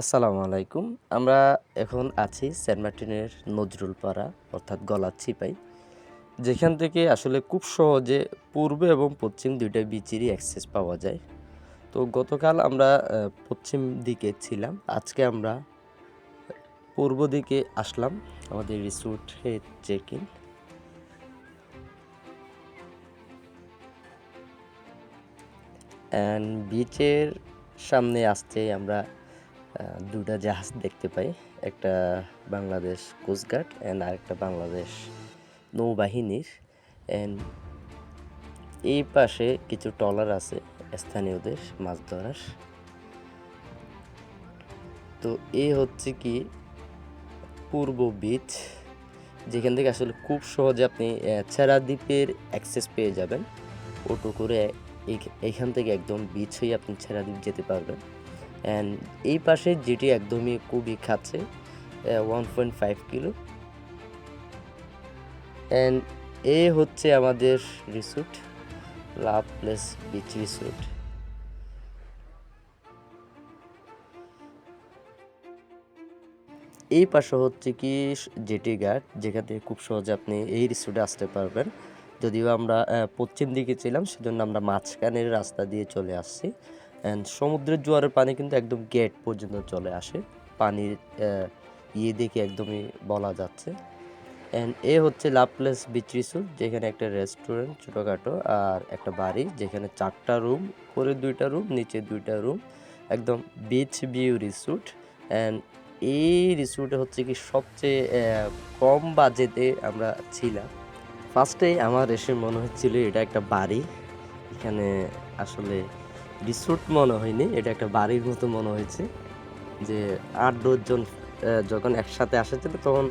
আসসালামু আলাইকুম। আমরা এখন আছি সেন্ট মার্টিনের নজরুল পাড়া অর্থাৎ গলার ছিপাই। যেখান থেকে আসলে খুব সহজে পূর্ব এবং পশ্চিম দুইটা বিচেরই অ্যাক্সেস পাওয়া যায়। তো গতকাল আমরা পশ্চিম দিকে ছিলাম। আজকে আমরা পূর্ব দিকে আসলাম, আমাদের রিসোর্টে চেক ইন অ্যান্ড বিচের সামনে আসতে আমরা দুটা জাহাজ দেখতে পাই। একটা বাংলাদেশ কোস্টগার্ড অ্যান্ড আরেকটা বাংলাদেশ নৌবাহিনীর। অ্যান্ড এই পাশে কিছু ট্রলার আছে স্থানীয়দের মাছ ধরার। তো এ হচ্ছে কি পূর্ব বিচ যেখান থেকে আসলে খুব সহজে আপনি ছেড়া দ্বীপের অ্যাক্সেস পেয়ে যাবেন। অটো করে এই- এইখান থেকে একদম বিচ হয়ে আপনি ছেড়া দ্বীপ যেতে পারবেন। অ্যান্ড এই পাশে যেটি একদমই খুবই খাচ্ছে one point five kilo. And এ হচ্ছে আমাদের resort love place beach resort এই পাশে হচ্ছে কি, জেটি ঘাট, যেখান থেকে খুব সহজে আপনি এই রিসোর্টে আসতে পারবেন। যদিও আমরা পশ্চিম দিকে ছিলাম, সেজন্য আমরা মাঝখানের রাস্তা দিয়ে চলে আসছি। অ্যান্ড সমুদ্রের জোয়ারের পানি কিন্তু একদম গেট পর্যন্ত চলে আসে। পানির ইয়ে দেখে একদমই বলা যাচ্ছে। অ্যান্ড এ হচ্ছে লাভ প্লেস বিচ রিসোর্ট যেখানে একটা রেস্টুরেন্ট ছোটোখাটো আর একটা বাড়ি, যেখানে চারটা রুম করে দুইটা রুম নিচে দুইটা রুম একদম বিচ ভিউ রিসোর্ট অ্যান্ড এই রিসোর্টে হচ্ছে কি সবচেয়ে কম বাজেটে আমরা ছিলাম। ফার্স্টে আমার এসে মনে হচ্ছিল এটা একটা বাড়ি। এখানে আসলে রিসোর্ট মনে হয়নি, এটা একটা বাড়ির মতো মনে হয়েছে, যে আট দশজন যখন একসাথে আসেছিল তখন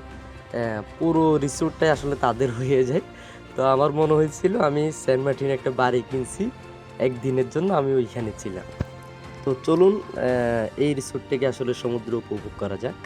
পুরো রিসোর্টটাই আসলে তাদের হয়ে যায়। তো আমার মনে হয়েছিল আমি সেন্ট মার্টিনে একটা বাড়ি কিনছি, একদিনের জন্য আমি ওইখানে ছিলাম। তো চলুন এই রিসোর্ট থেকে আসলে সমুদ্র উপভোগ করা যাক।